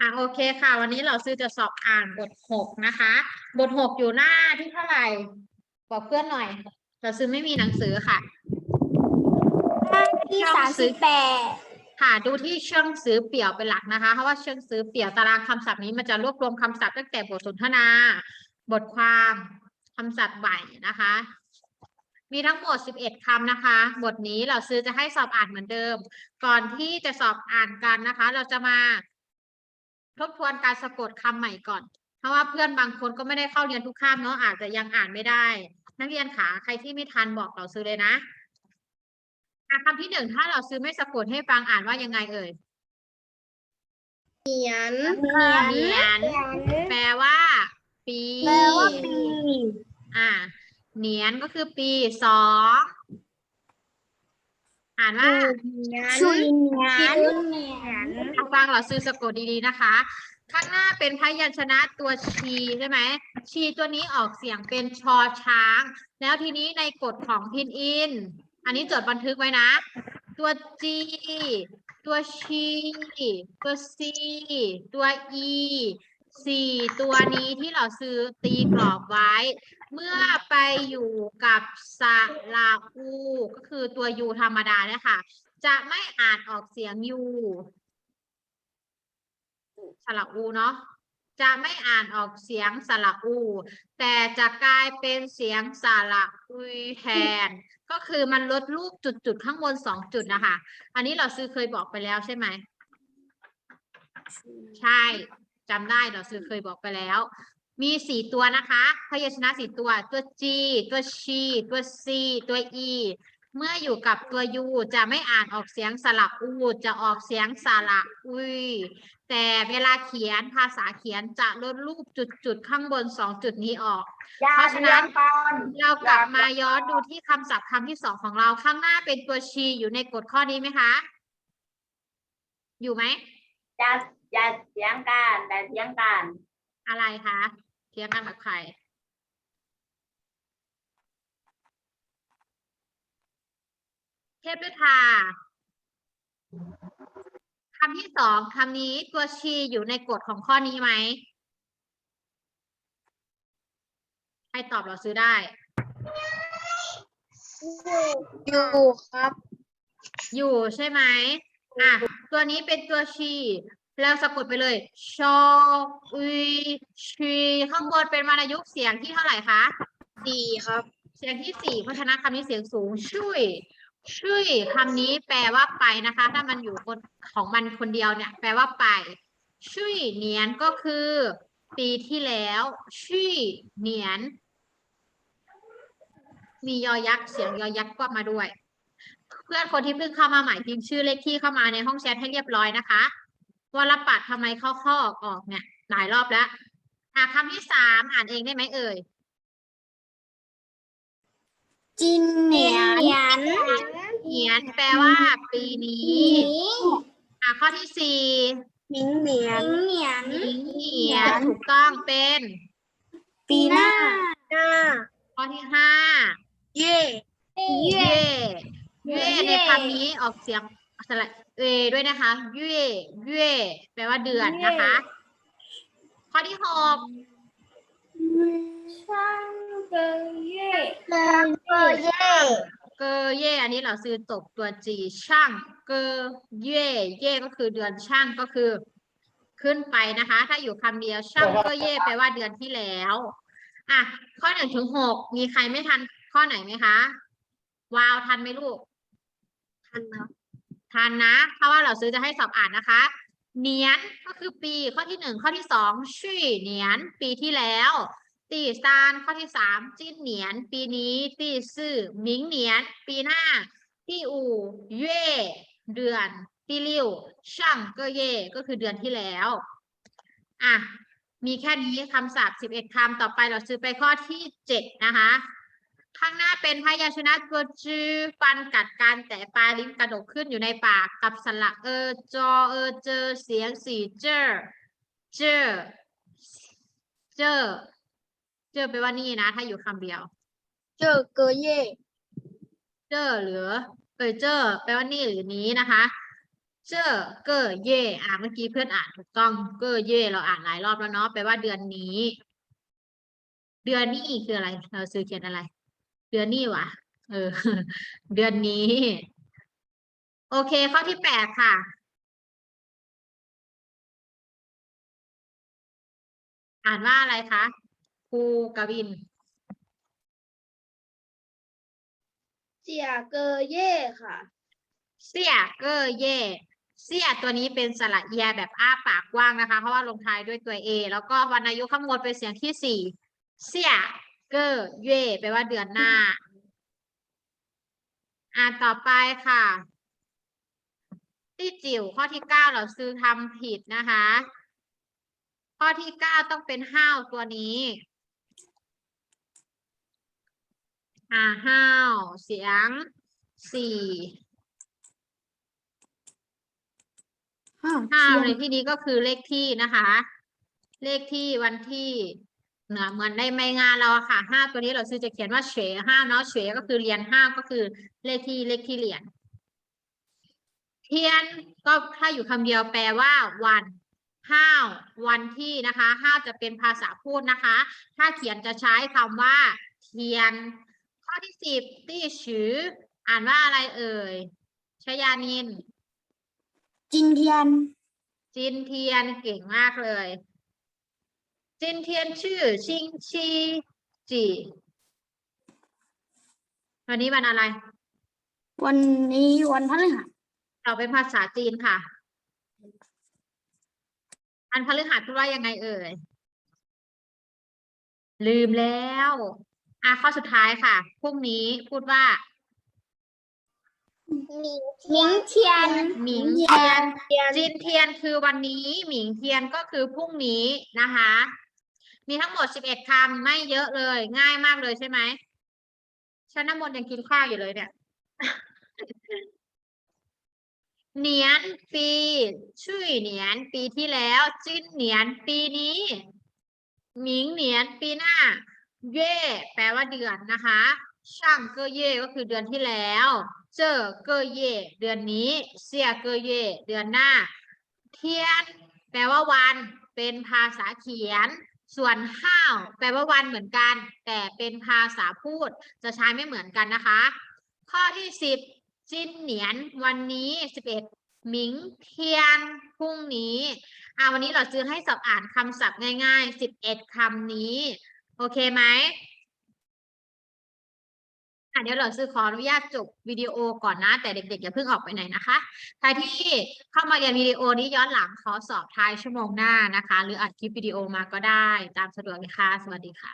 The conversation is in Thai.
อะโอเคค่ะ วันนี้เราซื้อจะสอบอ่านบทหกนะคะ บทหกอยู่หน้าที่เท่าไหร่บอกเพื่อนหน่อย เราซื้อไม่มีหนังสือค่ะ ที่เราสามซื้สิอบแปดค่ะดูที่เชิงซื้อเปี่ยวเป็นหลักนะคะ เพราะว่าเชิงซื้อเปี่ยวตารางคำศัพท์นี้มันจะรวบรวมคำศัพท์ตั้งแต่บทสนทนา บทความคำศัพท์ใหม่นะคะ มีทั้งหมด 11คำนะคะ บทนี้เราซื้อจะให้สอบอ่านเหมือนเดิม ก่อนที่จะสอบอ่านกันนะคะ เราจะมา ทบทวนการสะกดคำใหม่ก่อน เพราะว่าเพื่อนบางคนก็ไม่ได้เข้าเรียนทุกคาบเนาะอาจจะยังอ่านไม่ได้ นักเรียนขาใครที่ไม่ทันบอกเราซื้อเลยนะอะคำที่หนึ่งถ้าเราซื้อไม่สะกดให้ฟังอ่านว่ายังไงเอ่ยเหนียนเหนียนแปลว่า ปีแปลว่าปี อ่าเหนียนก็คือปีสอง อ่านว่าชุยเหนียนเหนียนเอาฟังเราซื้อสะกดดีๆนะคะ ข้างหน้าเป็นพยัญชนะตัวชีใช่ไหม ชีตัวนี้ออกเสียงเป็นชอช้าง แล้วทีนี้ในกฎของพินอิน อันนี้จดบันทึกไว้นะ ตัวจีตัวชี ตัวซี ตัวอี สี่ตัวนี้ที่เราซื้อตีกรอบไว้ เมื่อไปอยู่กับสระอูก็คือตัวยูธรรมดาเนี่ยค่ะ จะไม่อ่านออกเสียงยูสระอูเนาะจะไม่อ่านออกเสียงสระอู แต่จะกลายเป็นเสียงสระอุยแทน ก็คือมันลดรูปจุดๆข้างบนสองจุดนะคะ อันนี้เราซื้อเคยบอกไปแล้วใช่ไหม ใช่ จำได้เราซื้อเคยบอกไปแล้ว มีสี่ตัวนะคะพยัญชนะสี่ตัว ตัว G ตัว C ตัว C ตัว E เมื่ออยู่กับตัว U จะไม่อ่านออกเสียงสระอูจะออกเสียงสระอุยแต่เวลาเขียนภาษาเขียนจะลดรูปจุดๆข้างบนสองจุดนี้ออก เพราะฉะนั้นเรากลับมาย้อนดูที่คำศัพท์คำที่สองของเราข้างหน้าเป็นตัวชีอยู่ในกฎข้อนี้ไหมคะ อยู่ไหม จะจะเถียงกันแต่เถียงกันอะไรคะเทียงกันกับใคร เทพฤทธาคำที่สองคำนี้ตัวชีอยู่ในกฎของข้อนี้ไหมใครตอบเราซื้อได้ อยู่ครับ อยู่ใช่ไหมอะตัวนี้เป็นตัวชี แล้วสะกดไปเลย ชออุยชีข้างบนเป็นวรรณยุกต์เสียงที่เท่าไหร่คะสี่ครับ เสียงที่สี่เพราะฉะนั้นคำนี้เสียงสูงช่วยช่วยคำนี้แปลว่าไปนะคะ ถ้ามันอยู่คนของมันคนเดียวเนี่ย แปลว่าไป ช่วยเนียนก็คือ ปีที่แล้ว ช่วยเนียน มียอยักษ์เสียงยอยักษ์ก็มาด้วย เพื่อนคนที่เพิ่งเข้ามาใหม่พิมพ์ชื่อเลขที่เข้ามาในห้องแชทให้เรียบร้อยนะคะ วรปัดทำไมเข้าข้อออกออกเนี่ย หลายรอบแล้ว อะคำที่สามอ่านเองได้ไหมเอ่ยจินเหนียนเหนียนเหียนแปลว่า ปีนี้อะข้อที่สี่หนิงเหนียนเหนียนหญิงเหียนถูกต้องเป็น ปีหน้าหน้าข้อที่ห้าเย่เย่เย่ในคำนี้ออกเสียงสระ เอด้วยนะคะเย่เย่แปลว่าเดือนนะคะ ข้อที่หกช่างเกเย่เกเย่เกอเย่อันนี้เราซื้อตกตัวจีช่างเกอเย่เย่ก็คือเดือนช่างก็คือ ขึ้นไปนะคะ ถ้าอยู่คำเดียวช่างเกอเย่แปลว่าเดือนที่แล้วอะข้อหนึ่งถึงหกมีใครไม่ทันข้อไหนไหมคะ วาวทันไหมลูก ทันนะ ทันนะเพราะว่าเราซื้อจะให้สอบอ่านนะคะเนียนก็คือปีข้อที่หนึ่งข้อที่สองชื่อเนียนปีที่แล้วตีซานข้อที่สามจิ้นเหนียน ปีนี้ตีซื่อหมิงเหนียน ปีหน้าตีอู่เย่เดือนตีริ้วช่างก็เย่ก็คือเดือนที่แล้วอะมีแค่นี้คำศัพท์สิบเอ็ดคำต่อไปเราซื้อไปข้อที่เจ็ดนะคะ ข้างหน้าเป็นพยัญชนะตัวจือฟันกัดกันแต่ปลายลิ้นกระดกขึ้นอยู่ในปากกับสระเออจอเออเจอเสียงสี่เจอเจอเจอเจอไปลว่านี่นะ ถ้าอยู่คำเดียว เจอเกเย่เจอหรือเออเจอแปลว่านี่หรือนี้นะคะ เจอเกอเย่อะเมื่อกี้เพื่อนอ่านถูกต้องเกอเย่เราอ่านหลายรอบแล้วเนาะแปลว่าเดือนนี้ เดือนนี้คืออะไร เราซื้อเขียนอะไร เดือนนี้วะเออ เดือนนี้ โอเค ข้อที่แปดค่ะ อ่านว่าอะไรคะครูกวิน เจียเกอเย่ค่ะ เสี่ยเกอเย่เสี่ยตัวนี้เป็นสระเอียแบบอ้าปากกว้างนะคะ เพราะว่าลงท้ายด้วยตัวเอแล้วก็วรรณยุกต์ข้างบนเป็นเสียงที่สี่เสี่ย เกอเย่แปลว่าเดือนหน้า อ่านต่อไปค่ะ ที่จิ๋วข้อที่เก้าเราซื้อทำผิดนะคะ ข้อที่เก้าต้องเป็นห้าวตัวนี้ อ่าห้าวเสียงสี่ห้าในที่นี้ก็คือเลขที่นะคะ เลขที่วันที่เนะเหมือนในไม่งานเราอะค่ะห้าตัวนี้เราซื้อจะเขียนว่าเฉยห้าเนาะเฉยก็คือเรียนห้าก็คือเลขที่เลขที่เรียน เทียนก็ถ้าอยู่คำเดียวแปลว่าวันห้าววันที่นะคะห้าวจะเป็นภาษาพูดนะคะ ถ้าเขียนจะใช้คำว่า เทียน ข้อที่สิบตี้ชือ อ่านว่าอะไรเอ่ยชยานิน จินเทียน จินเทียนเก่งมากเลย จินเทียนชื่อชิงชีจีวันนี้วันอะไร วันนี้วันพฤหัสเราเป็นภาษาจีนค่ะ อันพฤหัสพูดว่ายังไงเอ่ย ลืมแล้ว อะข้อสุดท้ายค่ะ พรุ่งนี้พูดว่ามิงเทียนหมิงเทียนจินเทียนคือวันนี้ หมิงเทียนก็คือพรุ่งนี้นะคะ มีทั้งหมดสิบเอ็ดคำไม่เยอะเลย ง่ายมากเลยใช่ไหมฉันน้ำมนต์ยังกินข้าวอยู่เลยเนี่ยเหนียนปีชื่อเหนียนปีที่แล้วจิ้นเหนียนปีนี้ หมิงเหนียนปีหน้า เย่แปลว่าเดือนนะคะ ช่างเกอเย่ก็คือเดือนที่แล้ว เจอเกอเย่เดือนนี้ เสียเกอเย่เดือนหน้า เทียน แปลว่าวันเป็นภาษาเขียน ส่วนห้าวแปลว่าวันเหมือนกัน แต่เป็นภาษาพูดจะใช้ไม่เหมือนกันนะคะ ข้อที่สิบจินเหนียน วันนี้สิบเอ็ดหมิงเทียน พรุ่งนี้อ่าวันนี้เราจึงให้สอบอ่านคำศัพท์ง่ายๆสิบเอ็ดคำนี้ โอเคไหม อะเดี๋ยวเราซื้อขออนุญาตจบวิดีโอก่อนนะ แต่เด็กๆอย่าเพิ่งออกไปไหนนะคะใครที่เข้ามาเรียนวิดีโอนี้ย้อนหลังขอสอบท้ายชั่วโมงหน้านะคะ หรืออัดคลิปวิดีโอมาก็ได้ ตามสะดวกเลยค่ะ สวัสดีค่ะ